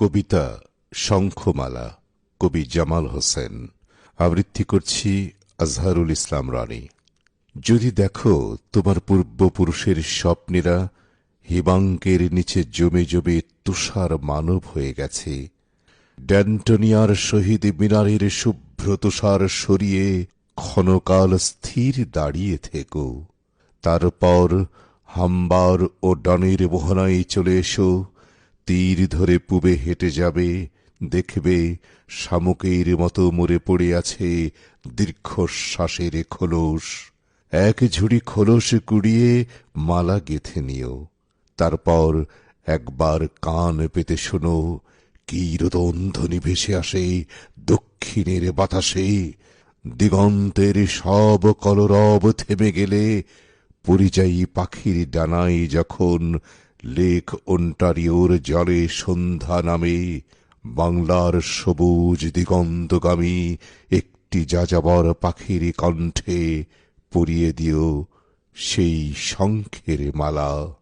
কবিতা শঙ্খমালা, কবি জামাল হোসেন। আবৃত্তি করছি আজহারুল ইসলাম রানী। যদি দেখো তোমার পূর্বপুরুষের স্বপ্নেরা হিমাঙ্কের নিচে জমে জমে তুষার মানব হয়ে গেছে। ড্যান্টনিয়ার শহীদ মিনারের শুভ্র তুষার সরিয়ে ক্ষণকাল স্থির দাঁড়িয়ে থেকো। তারপর হাম্বার ও ডনের মোহনায় চলে এসো। তীর ধরে পুবে হেঁটে যাবে, দেখবে শামুকের মতো মরে পড়ে আছে দীর্ঘশ্বাসের খোলস। এক ঝুড়ি খোলস কুড়িয়ে মালা গেথে নিও, তারপর একবার কান পেতে শোনো কীরদন্ধনি ভেসে আসে দক্ষিণের বাতাসে। দিগন্তের সব কলরব থেমে গেলে পরিযায়ী পাখির ডানায় যখন লেক ওন্টারিওর জলে সন্ধ্যা নামে, বাংলার সবুজ দিগন্তগামী একটি যাযাবর পাখির কণ্ঠে পরিয়ে দিও সেই শঙ্খের মালা।